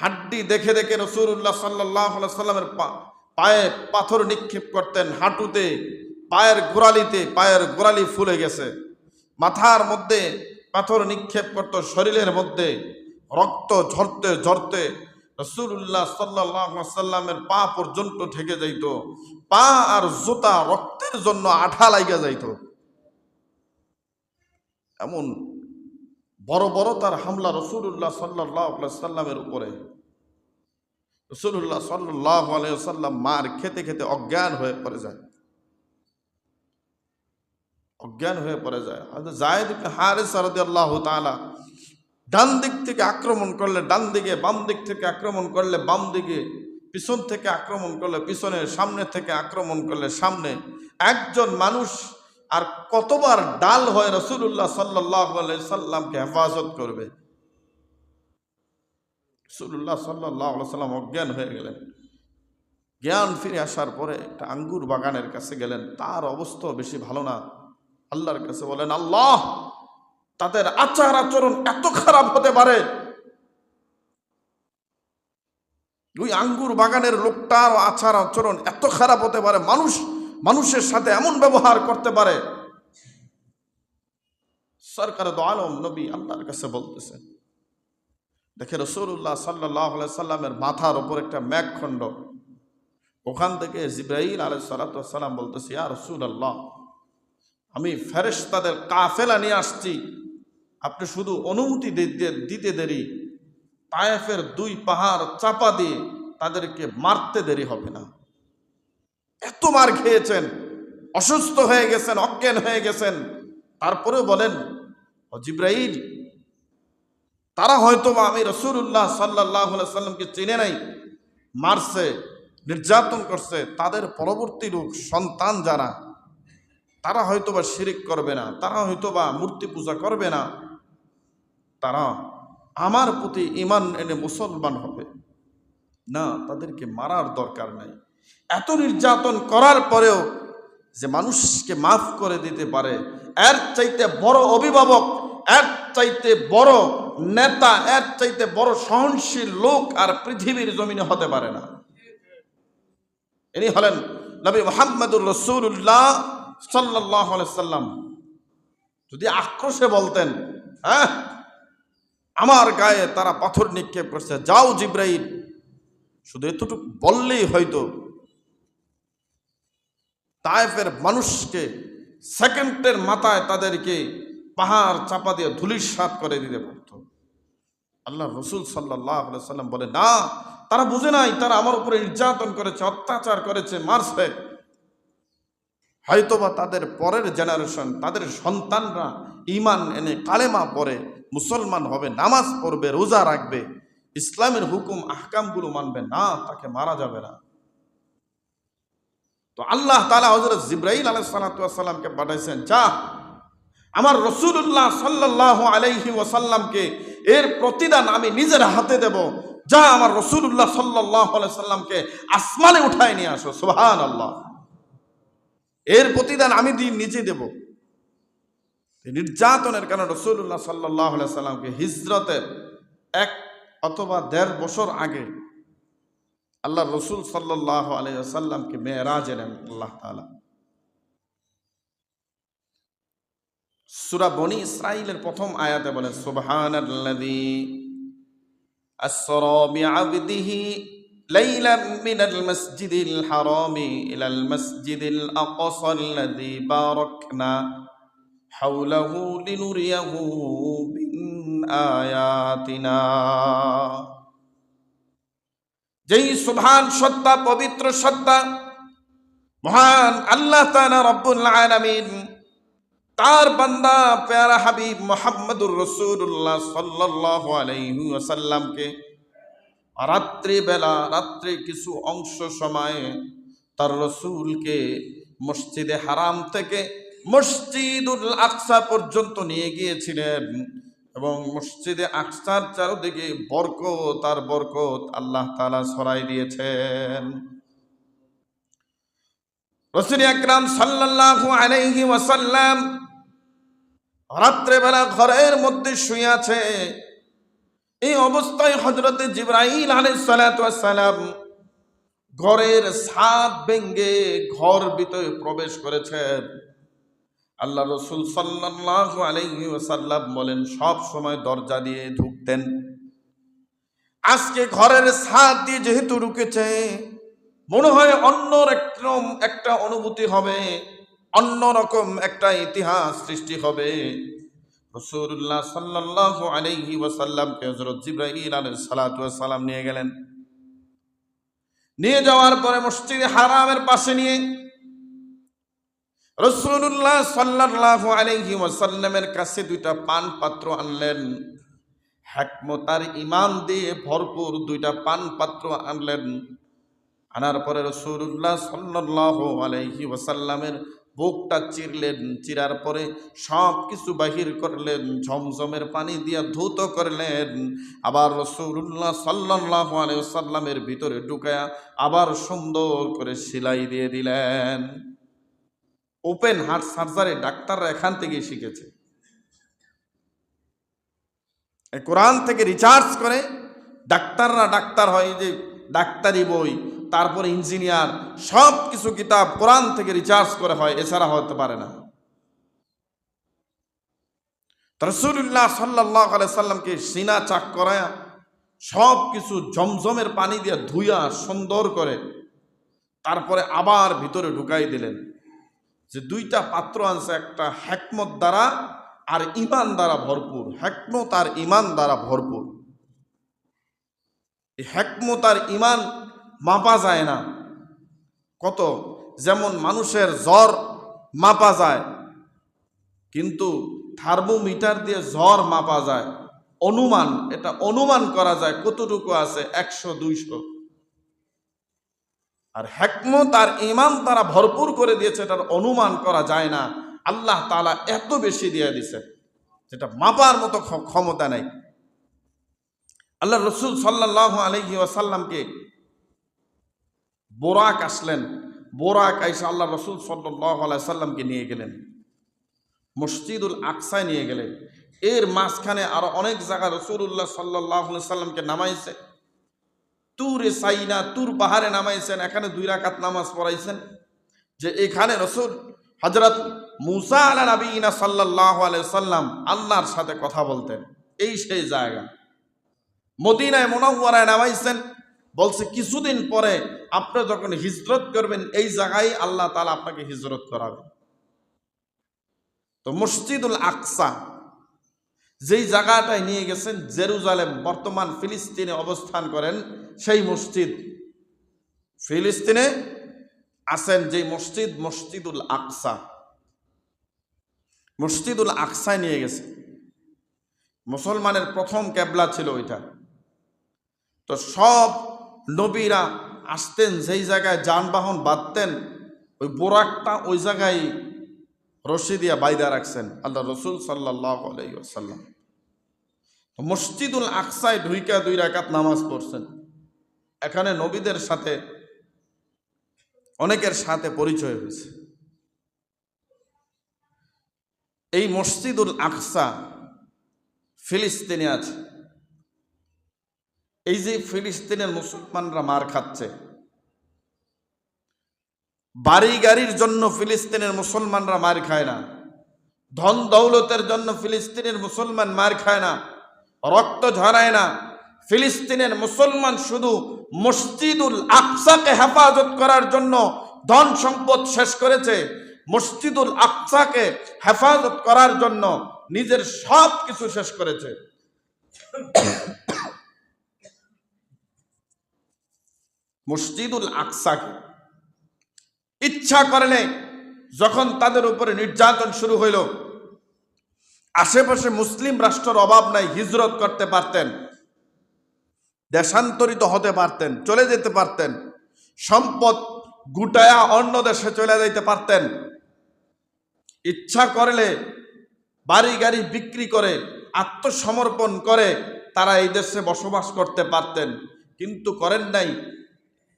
হাড্ডি দেখে দেখে রসুল্লাহ সাল্লাহ সাল্লামের পায়ে পাথর নিক্ষেপ করতেন হাঁটুতে, পায়ের গোড়ালিতে, পায়ের গোড়ালি ফুলে গেছে। মাথার মধ্যে পাথর নিক্ষেপ করত, শরীরের মধ্যে রক্ত ঝরতে ঝরতে রসুল্লাহ সাল্লাহ সাল্লামের পা পর্যন্ত ঠেকে যাইত। পা আর জুতা রক্তের জন্য আঠা লাইগা যাইত। এমন বড় বড় তার হামলা রসুল্লাহ সাল্লাহ সাল্লামের উপরে। রসুল্লাহ সাল্লাহ সাল্লাম মার খেতে খেতে অজ্ঞান হয়ে পড়ে যায়। অজ্ঞান হয়ে পড়ে যায়। জায়দ ইবনে হারিস রাদিয়াল্লাহু তাআলা ডান দিক থেকে আক্রমণ করলে ডান দিকে, বাম দিক থেকে আক্রমণ করলে বাম দিকে, পিছন থেকে আক্রমণ করলে পিছনে, সামনে থেকে আক্রমণ করলে সামনে। একজন মানুষ আর কতবার ডাল হয়ে রসুল্লাহ সাল্লাহ সাল্লামকে হেফাজত করবে? রসুল্লাহ সাল্লাহ সাল্লাম অজ্ঞান হয়ে গেলেন। জ্ঞান ফিরে আসার পরে একটা আঙ্গুর বাগানের কাছে গেলেন। তার অবস্থা বেশি ভালো না। আল্লাহর কাছে বলেন, আল্লাহ, তাদের আচার আচরণ এত খারাপ হতে পারে। ওই আঙ্গুর বাগানের লোকটার আচার আচরণ এত খারাপ হতে পারে। মানুষ মানুষের সাথে এমন ব্যবহার করতে পারে। সরকার আলম নবী আল্লাহর কাছে বলতেছে, দেখে রসুল্লাহ সাল্লাহ সাল্লামের মাথার ওপর একটা ম্যাঘখণ্ড ওখান থেকে জিব্রাহিল আলাই সালাতাম বলতেছে, ইয়া রসুল আল্লাহ আমি ফেরেশতাদের কাফেলা নিয়ে আসছি। আপনি শুধু অনুমতি দিতে- দিতে দেরি। তায়েফের দুই পাহাড় চাপা দিয়ে তাদেরকে মারতে দেরি হবে না। এত মার খেয়েছেন, অসুস্থ হয়ে গেছেন, অজ্ঞান হয়ে গেছেন। তারপরেও বলেন, ও জিব্রাহিল তারা হয়তো আমি রসুল্লাহ সাল্লাহ সাল্লামকে চিনে নাই, মারছে, নির্যাতন করছে, তাদের পরবর্তী রূপ সন্তান যারা, তারা হয়তো বা শিরিক করবে না, তারা হয়তো বা মূর্তি পূজা করবে না, তারা আমার প্রতি ইমান এনে মুসলমান হবে। না, তাদেরকে মারার দরকার নাই। এত নির্যাতন করার পরেও যে মানুষকে মাফ করে দিতে পারে, এর চাইতে বড় অভিভাবক, এর চাইতে বড় নেতা, এর চাইতে বড় সহনশীল লোক আর পৃথিবীর জমিনে হতে পারে না। ইনি হলেন নবী মোহাম্মদুর রসুল্লাহ সাল্লাহ সাল্লাম। যদি আক্রোশে বলতেন হ্যাঁ আমার গায়ে তারা পাথর নিক্ষেপ করছে, যাও জিব্রাইল। শুধু এতটুকু বললেই হয়তো তায়েফের মানুষকে সেকেন্ডের মাথায় তাদেরকে পাহাড় চাপা দিয়ে ধুলির সাত করে দিতে পারত। আল্লাহ রসুল সাল্লাহ সাল্লাম বলে, না, তারা বুঝে নাই, তারা আমার উপরে নির্যাতন করেছে, অত্যাচার করেছে, মারছে। হয়তোবা তাদের পরের জেনারেশন তাদের সন্তানরা ইমান এনে কালেমা পরে মুসলমান হবে, নামাজ পড়বে, রোজা রাখবে, ইসলামের হুকুম, আহকামগুলো মানবে। না, তাকে মারা যাবে না। তো আল্লাহ তালা হজরত জিব্রাহিল আলাহ সাল্লাতামকে পাঠাইছেন যা আমার রসুল্লাহ সাল্লাহ আলাইহি ওয়াসাল্লামকে এর প্রতিদান আমি নিজের হাতে দেব। যা আমার রসুল্লাহ সাল্লাহ সাল্লামকে আসমানে উঠায় নিয়ে আসো। সুহান আল্লাহ এর প্রতিদান আমি দিন নিজে দেব। নির্যাতনের কারণে রসুল্লাহ সাল্লাহ সাল্লামকে হিজরতের এক অথবা দেড় বছর আগে আল্লাহ রসুল সাল্লাহ আলাইসাল্লামকে মেয়েরাজ এলেন আল্লাহ তালা সুরা বনি ইসরাইলের প্রথম আয়াতে বলে সুবহান আসরা বিআবদিহি ليلا من المسجد الحرام إلى المسجد الأقصى الذي باركنا حوله لنريه من آياتنا যেই সুবহান সত্তা, পবিত্র সত্তা, মহান আল্লাহ তার বান্দা, প্যারা হাবিব মোহাম্মদুর রসুল্লাহ সাল্লাল্লাহু আলাইহি ওয়াসাল্লামকে রাত্রি রাত্রে কিছু অংশ সময়ে তার রসুলকে মসজিদে হারাম থেকে মসজিদুল আকসা পর্যন্ত নিয়ে গিয়েছিলেন। এবং মসজিদে আকসার চারদিকে বরকত তার বরকত আল্লাহ তালা সরাই দিয়েছেন। রসুল আকরাম সাল্লাল্লাহু আলাইহি ওয়াসাল্লাম রাত্রেবেলা ঘরের মধ্যে শুয়ে আছে। এই অবস্থায় হজরতে জিব্রাইল আলাইসালাম ঘরের ছাদ ভেঙ্গে ঘর ভিতরে প্রবেশ করেছেন। আল্লাহ রসুল সাল্লাহ আলাইহি ওয়াসাল্লাম বলেন, সব সময় দরজা দিয়ে ঢুকতেন। আজকে ঘরের ছাদ দিয়ে যেহেতু ঢুকেছে, মনে হয় অন্য একটা অনুভূতি হবে, অন্যরকম একটা ইতিহাস সৃষ্টি হবে। রসুল্লাহ সাল্লাহ আলাইহি ওয়াসাল্লামকে হজরত জিব্রাহিল আলাইহিস সালাতু ওয়াস সালাম নিয়ে গেলেন। নিয়ে যাওয়ার পরে মসজিদ হারামের পাশে নিয়ে রসুল্লাহ সাল্লাহ আলাইহি ওয়াসাল্লামের কাছে দুইটা পান পাত্র আনলেন। হ্যাকমতার ইমান দিয়ে ভরপুর দুইটা পান পাত্র আনলেন। আনার পরে রসুল্লাহ সাল্লাহ আলাইহি ওয়াসাল্লামের বুকটা চিরলেন, চিরার পরে সব কিছু বাহির করলেন, ঝমঝমের পানি দিয়া ধুত করলেন। আবার রসুল্লাহ সাল্লাহ আলাইসাল্লামের ভিতরে ঢুকায়া আবার সুন্দর করে সেলাই দিয়ে দিলেন। ওপেন হার্ট সার্জারি ডাক্তাররা এখান থেকেই শিখেছে। কোরআন থেকে রিচার্জ করে, ডাক্তাররা ডাক্তার হয় যে ডাক্তারি বই, তারপরে ইঞ্জিনিয়ার সব কিছু কিতাব কোরআন থেকে রিচার্জ করে হয়, এছাড়া হতে পারে না। রসুল্লাহ সাল্লাহ সাল্লামকে সিনা চাক করায়া সব কিছু জমজমের পানি দিয়ে ধুইয়া সুন্দর করে, তারপরে আবার ভিতরে ঢুকাই দিলেন। যে দুইটা পাত্র আনছে, একটা হ্যাকমত দ্বারা আর ইমান দ্বারা ভরপুর। হ্যাকমত আর ইমান দ্বারা ভরপুর। এই হ্যাকমত আর ইমান মাপা যায় না। কত? যেমন মানুষের জ্বর মাপা যায়, কিন্তু থার্মোমিটার দিয়ে জ্বর মাপা যায়। অনুমান, এটা অনুমান করা যায় কতটুকু আছে? একশো, দুইশো। আর হ্যাকমত আর ইমান তারা ভরপুর করে দিয়েছে, এটার অনুমান করা যায় না। আল্লাহ তালা এত বেশি দিয়ে দিছে, যেটা মাপার মতো ক্ষমতা নেই। আল্লাহ রসুল সাল্লাহ আলহি ওয়াসাল্লামকে বোরাক আসলেন। বোরাক আইসা আল্লাহ রসুল সাল্লাহ আলাইসাল্লামকে নিয়ে গেলেন। মসজিদুল আকসায় নিয়ে গেলেন। এর মাঝখানে আরও অনেক জায়গা রসুল্লাহ সাল্লাহ সাল্লামকে নামাইছে। তুরে সাইনা, তুর পাহাড়ে নামাইছেন, এখানে দুই রাকাত নামাজ পড়াইছেন। যে এখানে রসুল হজরত মুসা আলা নবীনা সাল্লাহ সাল্লাম আল্লাহর সাথে কথা বলতেন। এই সেই জায়গা। মদিনায় মনোয়ারায় নামাইছেন। বলছে, কিছুদিন পরে আপনি যখন হিজরত করবেন, এই জায়গায় আল্লাহ তালা আপনাকে হিজরত করাবে। তো মসজিদুল আকসা যেই জায়গাটায় নিয়ে গেছেন জেরুজালেম, বর্তমান ফিলিস্তিনে অবস্থান করেন, সেই মসজিদ। ফিলিস্তিনে আছেন যে মসজিদ, মসজিদুল আকসা। মসজিদুল আকসায় নিয়ে গেছে। মুসলমানের প্রথম ক্যাবলা ছিল ওইটা। তো সব নবীরা আসতেন, যেই জায়গায় যানবাহন বাঁধতেন, ওই বোরাকটা ওই জায়গায় রশি দিয়া বাইদা রাখছেন। আল্লাহ রসুল সাল্লাহ আলাইসাল্লাম মসজিদুল আকসায় ঢুইকা দুই রাকাত নামাজ পড়ছেন। এখানে নবীদের সাথে অনেকের সাথে পরিচয় হয়েছে। এই মসজিদুল আকসা ফিলিস্তিনে আছে। এই যে ফিলিস্তিনের মুসলমানরা মার খাচ্ছে বাড়ি গাড়ির জন্য ফিলিস্তিনের মুসলমানরা মার খায় না। ধন দৌলতের জন্য ফিলিস্তিনের মুসলমান মার খায় না। রক্ত ঝরায় না। ফিলিস্তিনের মুসলমান শুধু মসজিদুল আকসাকে হেফাজত করার জন্য ধন সম্পদ শেষ করেছে। মসজিদুল আকসাকে হেফাজত করার জন্য নিজের সব কিছু শেষ করেছে। মসজিদুল আকসাকে ইচ্ছা করলে যখন তাদের উপরে নির্যাতন শুরু হইল, আশেপাশে মুসলিম রাষ্ট্রের অভাব নাই, হিজরত করতে পারতেন, দেশান্তরিত হতে পারতেন, চলে যেতে পারতেন, সম্পদ গুটায়া অন্য দেশে চলে যাইতে পারতেন। ইচ্ছা করলে বাড়ি গাড়ি বিক্রি করে, আত্মসমর্পণ করে তারা এই দেশে বসবাস করতে পারতেন, কিন্তু করেন নাই।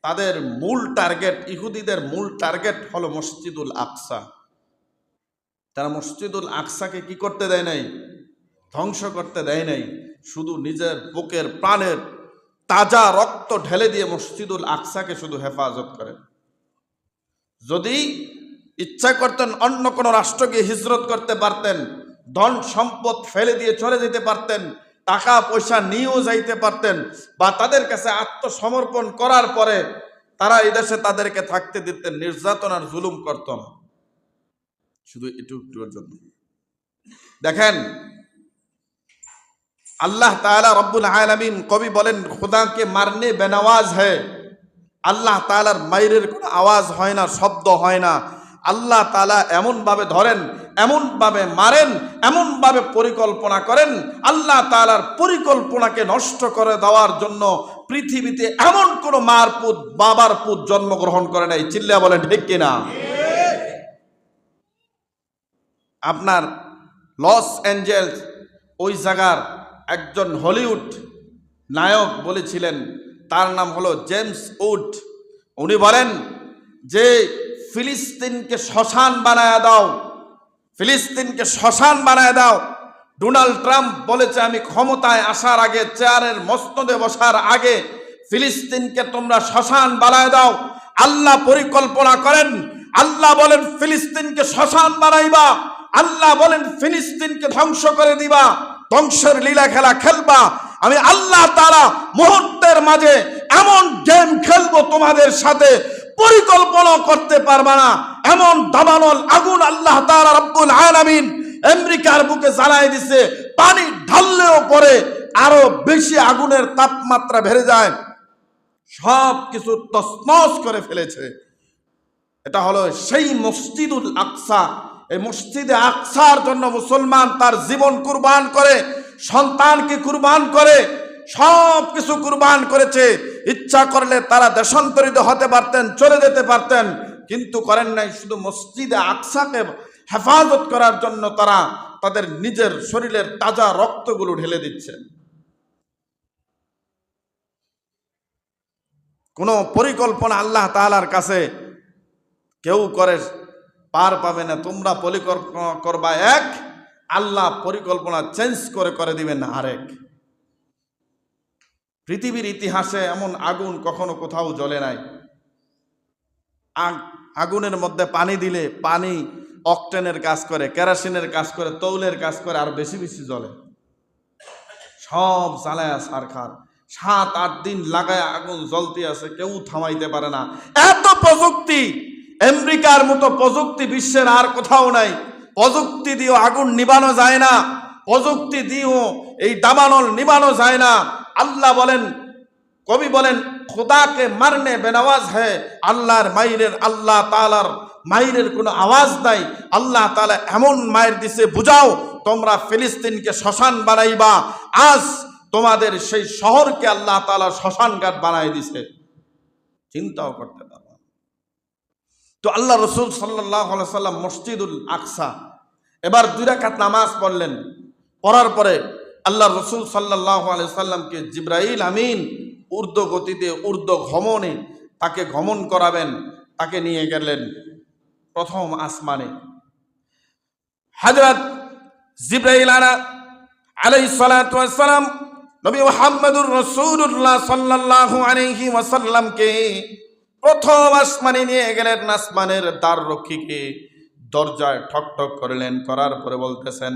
তাদের মূল টার্গেট, ইহুদিদের মূল টার্গেট হলো মসজিদুল আকসা। তারা মসজিদুল আকসাকে কি করতে দেয় নাই? ধ্বংস করতে দেয় নাই। শুধু নিজের বুকের প্রাণের তাজা রক্ত ঢেলে দিয়ে মসজিদুল আকসাকে শুধু হেফাজত করেন যদি ইচ্ছা করতেন অন্য কোনো রাষ্ট্রকে হিজরত করতে পারতেন, ধন সম্পদ ফেলে দিয়ে চলে যেতে পারতেন টাকা পয়সা নিয়েও যাইতে পারতেন বা তাদের কাছে আত্মসমর্পণ করার পরে তারা এই দেশে তাদেরকে থাকতে দিতেন, নির্যাতন আর জুলুম করত না শুধু একটু একটুর জন্য দেখেন, আল্লাহ তাআলা রব্বুল আলামিন কবি বলেন, খুদাকে মারনে বেনওয়াজ হ্যায় আল্লাহ তাআলার মাইরের কোনো আওয়াজ হয় না, শব্দ হয় না। আল্লাহ তালা এমনভাবে ধরেন, এমনভাবে মারেন, এমনভাবে পরিকল্পনা করেন, আল্লাহ তালার পরিকল্পনাকে নষ্ট করে দেওয়ার জন্য পৃথিবীতে এমন কোনো মার পুত, বাবার পুত জন্মগ্রহণ করে নাই। চিল্লা বলেন, ঠিক কিনা আপনার লস অ্যাঞ্জেলস, ওই জায়গার একজন হলিউড নায়ক বলেছিলেন, তার নাম হলো জেমস উড। উনি বলেন যে ফিলিস্তিনকে শ্মশান বানায় দাও। ফিলিস্তিনকে শ্মশান বানায় দাও। ডোনাল্ড ট্রাম্প বলেছে, আমি ক্ষমতায় আসার আগে, চেয়ারের মস্তদে বসার আগে ফিলিস্তিনকে তোমরা শ্মশান বানায় দাও। আল্লাহ পরিকল্পনা করেন, আল্লাহ বলেন, ফিলিস্তিনকে শ্মশান বানাইবা। আল্লাহ বলেন, ফিলিস্তিনকে ধ্বংস করে দিবা। ধ্বংসের লীলা খেলা খেলবা। আমি আল্লাহ তারা মুহূর্তের মাঝে এমন গেম খেলব তোমাদের সাথে পরিকল্পনা করতে পারবা না। এমন দাবানল আগুন আল্লাহ তাআলা রব্বুল আলামিন আমেরিকার বুকে জ্বালায় দিছে। পানি ঢাললেও পরে আরও বেশি আগুনের তাপমাত্রা বেড়ে যায়। সব কিছু তসমস করে ফেলেছে। এটা হলো সেই মসজিদুল আকসা। এই মসজিদে আকসার জন্য মুসলমান তার জীবন কুরবান করে, সন্তানকে কুরবান করে সব কিছু কুরবান করেছে। ইচ্ছা করলে তারা দেশান্তরিত হতে পারতেন, চলে যেতে পারতেন, কিন্তু করেন নাই। শুধু মসজিদে আকসাকে হেফাজত করার জন্য তারা তাদের নিজের শরীরের তাজা রক্তগুলো ঢেলে দিচ্ছে। কোনো পরিকল্পনা আল্লাহ তাআলার কাছে কেউ করে পার পাবে না। তোমরা পরিকল্পনা করবা এক, আল্লাহ পরিকল্পনা চেঞ্জ করে করে দিবেন আরেক। পৃথিবীর ইতিহাসে এমন আগুন কখনো কোথাও জ্বলে নাই। আগ- আগুনের মধ্যে পানি দিলে পানি অকটেনের কাজ করে, কেরাসিনের কাজ করে, তৌলের কাজ করে, আর বেশি বেশি জ্বলে। সব জ্বালায় সার খার। সাত, আট দিন লাগায় আগুন জ্বলতে আছে, কেউ থামাইতে পারে না। এত প্রযুক্তি, আমেরিকার মতো প্রযুক্তি বিশ্বের আর কোথাও নাই। প্রযুক্তি দিয়েও আগুন নিবানো যায় না। প্রযুক্তি দিয়েও এই দাবানল নিবানো যায় না। আল্লাহ বলেন, কবি বলেন, খোদাকে মারনে বেনাওয়াজ হ্যাঁ আল্লাহর মাইরের, আল্লাহ তালার মাইরের কোনো আওয়াজ নাই। আল্লাহ তালা এমন মায়ের দিছে, বুঝাও, তোমরা ফিলিস্তিনকে শ্মশান বানাইবা। আজ তোমাদের সেই শহরকে আল্লাহ তালা শ্মশান ঘাট বানাই দিছে। চিন্তাও করতে পারবা তো আল্লাহ রসুল সাল্লাহ সাল্লাম মসজিদুল আকসা, এবার দুই রাকাত নামাজ পড়লেন। পড়ার পরে আল্লাহ রসুল সাল্লাহ সাল্লামকে জিব্রাইল আমিন ঊর্ধ্ব গতিতে, ঊর্ধ্ব গমনে তাকে গমন করাবেন, তাকে নিয়ে গেলেন প্রথম আসমানে। হজরত জিব্রাইল আনা আলাই সালাম নবী মোহাম্মদুর রসুল্লাহ সাল্লাল্লাহু আলাইহি ওয়াসাল্লামকে প্রথম আসমানে নিয়ে গেলেন, আসমানের দ্বার রক্ষীকে দরজায় ঠক ঠক করলেন, করার পরে বলতেছেন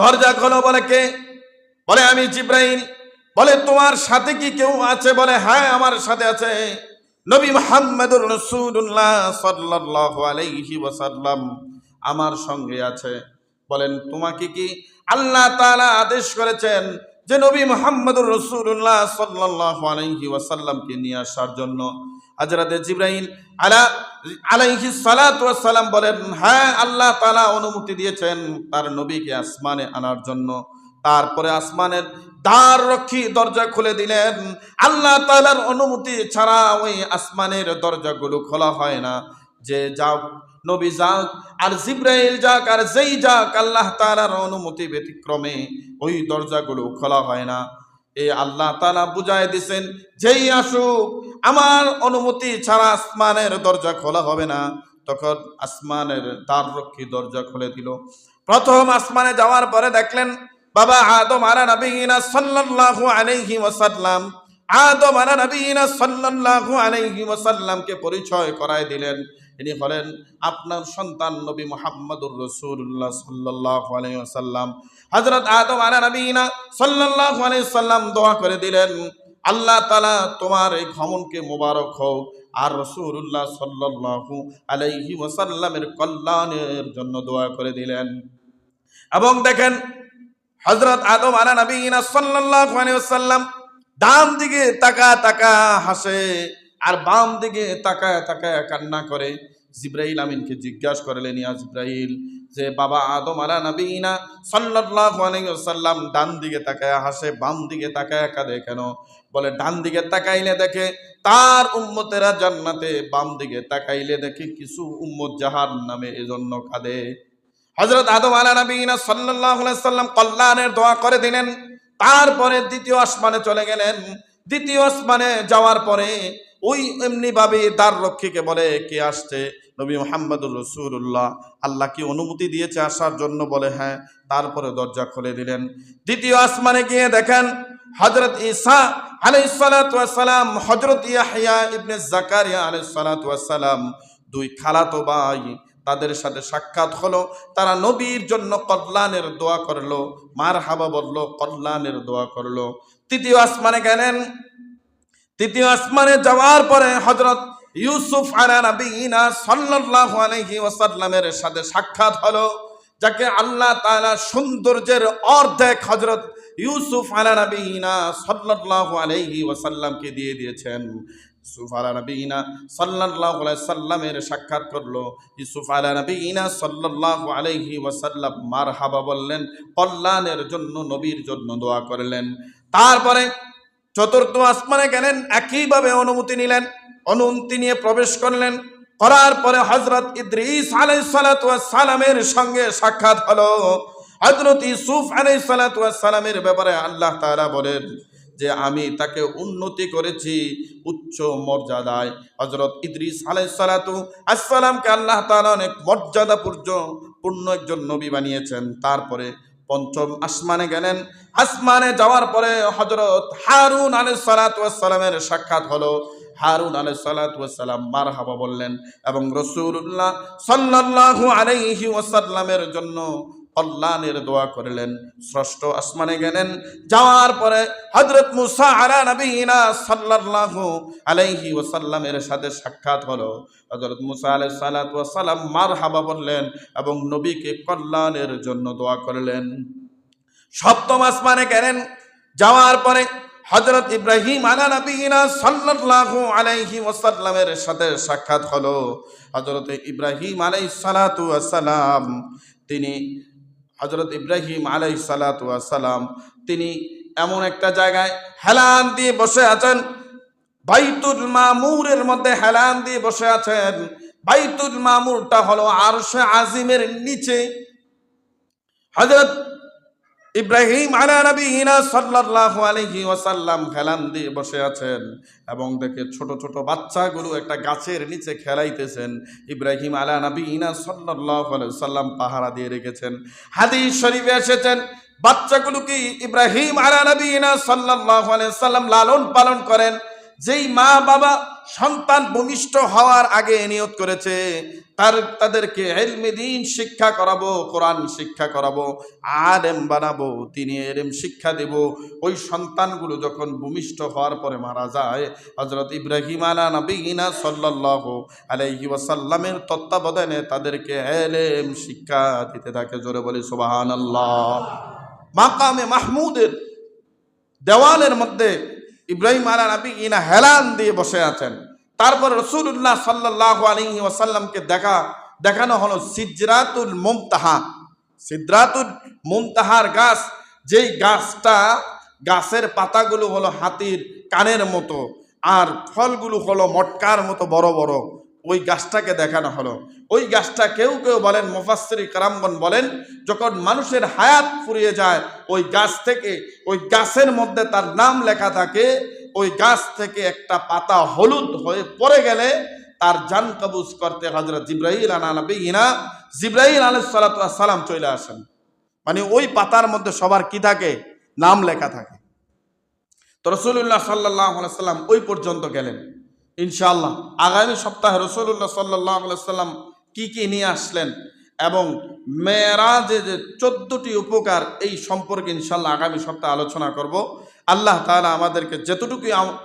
দরজা খোলো বলে কে? বলে, আমি জিব্রাইল। বলে, তোমার সাথে কি কেউ আছে? বলে হ্যাঁ আমার সাথে আছে। নবী মোহাম্মদুর রসুল্লাহ সাল্লাল্লাহু আলাইহি ওয়াসাল্লাম আমার সঙ্গে আছে। বলেন, তোমাকে কি আল্লাহ তাআলা আদেশ করেছেন যে নবী মোহাম্মদুর রসুল্লাহ সাল্লাল্লাহু আলাইহি ওয়াসাল্লামকে নিয়ে আসার জন্য? হযরতে জিব্রাইল আলা, আলাইহি ওয়াসসালাম বলেন হ্যাঁ আল্লাহ তাআলা অনুমতি দিয়েছেন তার নবীকে আসমানে আনার জন্য। তারপরে আসমানের দ্বার রক্ষী দরজা খুলে দিলেন। আল্লাহ তাআলার অনুমতি ছাড়া ওই আসমানের দরজাগুলো খোলা হয় না। যে যাক, নবী যাক, আর জিব্রাইল যাক, আর যেই যাক, আল্লাহ তাআলার অনুমতি ব্যতিক্রমে ওই দরজাগুলো খোলা হয় না। এ আল্লাহ তাআলা বুঝায় দিছেন, যেই আসুক, আমার অনুমতি ছাড়া আসমানের দরজা খোলা হবে না। তখন আসমানের দ্বার রক্ষী দরজা খুলে দিল। প্রথম আসমানে যাওয়ার পরে দেখলেন, বাবা আদম আলা নবীনা সাল্লাল্লাহু আলাইহি ওয়াসাল্লাম। আদম আলা নবীনা সাল্লাল্লাহু আলাইহি ওয়াসাল্লামকে পরিচয় করায় দিলেন। ইনি হলেন আপনার সন্তান নবী মুহাম্মদুর রাসূলুল্লাহ সাল্লাল্লাহু আলাইহি ওয়াসাল্লাম। হযরত আদম আলা নবীনা সাল্লাল্লাহু আলাইহি সাল্লাম দোয়া করে দিলেন, আল্লাহ তাআলা তোমার এই ভ্রমণকে মোবারক হোক। আর রসুল্লাহ সাল্লাল্লাহু আলাইহি ওয়াসাল্লামের কল্যাণের জন্য দোয়া করে দিলেন। এবং দেখেন হজরত আদম আলা নবীনা সাল্লাল্লাহু আলাইহি ওয়াসাল্লাম ডান দিকে তাকা তাকা হাসে আর বাম দিকে তাকা তাকা কান্না করে। জিব্রাইল আমিনকে জিজ্ঞাসা করলেন, ইয়া জিব্রাইল যে বাবা আদম আলা নবীনা সাল্লাল্লাহু আলাইহি ওয়াসাল্লাম ডান দিকে তাকায় হাসে, বাম দিকে তাকায় কাঁদে কেন? বলে, ডান দিকে তাকাইলে দেখে তার উম্মতেরা জান্নাতে, বাম দিকে তাকাইলে দেখে কিছু উম্মত জাহান নামে এজন্য কাঁদে। হজরত আদম আলা নবীনা সাল্লাল্লাহু আলাইহি সাল্লাম কল্যাণের দোয়া করে দিলেন। তারপরে দ্বিতীয় আসমানে চলে গেলেন। দ্বিতীয় আসমানে যাওয়ার পরে ওই এমনি ভাবে দ্বার রক্ষীকে বলে, কে আসছে? নবী মোহাম্মদুর রসুল্লাহ আল্লাহ কি অনুমতি দিয়েছে আসার জন্য? বলে হ্যাঁ। তারপরে দরজা খুলে দিলেন। দ্বিতীয় আসমানে গিয়ে দেখেন হজরত ঈসা আলাইসালাম হজরত ইয়াহিয়া ইবনে জাকারিয়া আলাইসালাম দুই খালাতো ভাই তাদের সাথে সাক্ষাৎ হলো। তারা নবীর জন্য কল্যাণের দোয়া করল মার হাবা বলল, কল্যাণের দোয়া করল। তৃতীয় আসমানে গেলেন তৃতীয় আসমানে যাওয়ার পরে হজরত ইউসুফ আলা নবীনা সাল্লাল্লাহু আলাইহি ওয়াসাল্লামের সাথে সাক্ষাৎ হলো, যাকে আল্লাহ তাআলা সৌন্দর্যের অর্ধেক হজরত ইউসুফ আলা নবীনা সাল্লাল্লাহু আলাইহি ওয়াসাল্লামকে দিয়ে দিয়েছেন। ইউসুফ আলা নবীনা সাল্লাল্লাহু আলাইহি সাল্লামের সাক্ষাৎ করল, ইউসুফ আলা নবীনা সাল্লাল্লাহু আলাইহি ওয়াসাল্লাম মারহাবা বললেন, কল্যাণের জন্য, নবীর জন্য দোয়া করলেন। তারপরে চতুর্থ আসমানে গেলেন, একইভাবে অনুমতি নিলেন অনুমতি নিয়ে প্রবেশ করলেন। করার পরে হজরত সালামের সঙ্গে সাক্ষাৎ হলো। হজরত ইসুফ সালামের ব্যাপারে আল্লাহ তারা বলেন যে, আমি তাকে উন্নতি করেছি উচ্চ মর্যাদায়। হজরত ইদ্রিস আলাইসালাতু আসসালামকে আল্লাহ তাআলা অনেক মর্যাদা পূর্ণ একজন নবী বানিয়েছেন। তারপরে পঞ্চম আসমানে গেলেন। আসমানে যাওয়ার পরে হজরত হারুন আলু সালাতামের সাক্ষাৎ হলো। হারুন আলু সালাতাম মার হাবা বললেন এবং রসুল্লাহ সাল্লাহু আলাইহি ওয়াসাল্লামের জন্য কল্যাণের দোয়া করলেন ষষ্ঠ আসমানে গেলেন। যাওয়ার পরে হজরত মুসা আলা নবীনা সাল্লাল্লাহু আলাইহি ওয়াসাল্লামের সাথে সাক্ষাৎ হলো। হজরত মুসা আলাই সালাম মার হাবা বললেন এবং নবীকে কল্যাণের জন্য দোয়া করলেন। সপ্তম আসমানে গেলেন, যাওয়ার পরে হজরত ইব্রাহিম আলা নবীনা সাল্লাল্লাহু আলাইহি ওয়াসাল্লামের সাথে সাক্ষাৎ হলো। হজরত ইব্রাহিম আলাই সালাতু আসসালাম তিনি হজরত ইব্রাহিম আলাই আসসালাম তিনি এমন একটা জায়গায় হেলান দিয়ে বসে আছেন। বাইতুল মামুরের মধ্যে হেলান দিয়ে বসে আছেন। বাইতুল মামুরটা হলো আরশে আজিমের নিচে। হজরত ইব্রাহিম আলা নবীনা সাল্লাল্লাহু আলাইহি ওয়াসাল্লাম খেলান দিয়ে বসে আছেন এবং দেখে ছোট ছোট বাচ্চাগুলো একটা গাছের নিচে খেলাইতেছেন। ইব্রাহিম আলা নবীনা সাল্লাল্লাহু আলাইহি সাল্লাম পাহারা দিয়ে রেখেছেন। হাদিস শরীফে এসেছেন, বাচ্চাগুলোকে ইব্রাহিম আলা নবীনা সাল্লাল্লাহু আলাইহি সাল্লাম লালন পালন করেন। যেই মা বাবা সন্তান ভূমিষ্ঠ হওয়ার আগে নিয়ত করেছে। তার, তাদেরকে এলমে দিন শিক্ষা করাবো, কোরআন শিক্ষা করাবো আর এম বানাবো, তিনি এলেম শিক্ষা দেব। ওই সন্তানগুলো যখন ভূমিষ্ঠ হওয়ার পরে মারা যায় হজরত ইব্রাহিম আলা নবীনা সাল্লাহ আলাইহি ওয়াসাল্লামের তত্ত্বাবধানে তাদেরকে এলেম শিক্ষা দিতে থাকে। জোরে বলি সুবাহান আল্লাহ মাকামে মাহমুদের দেওয়ালের মধ্যে ইব্রাহিম আলা নবী ইনা হেলান দিয়ে বসে আছেন। তারপর রসুল্লাহ সাল্লাহ আলী ওয়াসাল্লামকে দেখা, দেখানো হলো সিদ্রাতুল মুমতাহা। সিদ্রাতুল মুমতাহার গাছ, যেই গাছটা গাছের পাতাগুলো হলো হাতির কানের মতো, আর ফলগুলো হলো মটকার মতো বড় বড়। ওই গাছটাকে দেখানো হলো। ওই গাছটা কেউ কেউ বলেন, মুফাসসির কারামগণ বলেন, যখন মানুষের হায়াত ফুরিয়ে যায়, ওই গাছ থেকে, ওই গাছের মধ্যে তার নাম লেখা থাকে, ওই গাছ থেকে একটা পাতা হলুদ হয়ে পড়ে গেলে তার জান কবুজ করতে হজরত জিব্রাহিল আনা নবী ইনা জিব্রাহিল আলাইহিস সালাম চলে আসেন। মানে ওই পাতার মধ্যে সবার কি থাকে? নাম লেখা থাকে। তো রসুল্লাহ সাল্লাহ সাল্লাম ওই পর্যন্ত গেলেন। ইনশাআল্লাহ আগামী সপ্তাহে রসুল্লাহ সাল্লাহ সাল্লাম কি কি নিয়ে আসলেন এবং মেয়েরা যে যে চোদ্দটি উপকার এই সম্পর্কে ইনশাল্লাহ আগামী সপ্তাহে আলোচনা করব। আল্লাহ তাহলে আমাদেরকে যেতটুকু আম-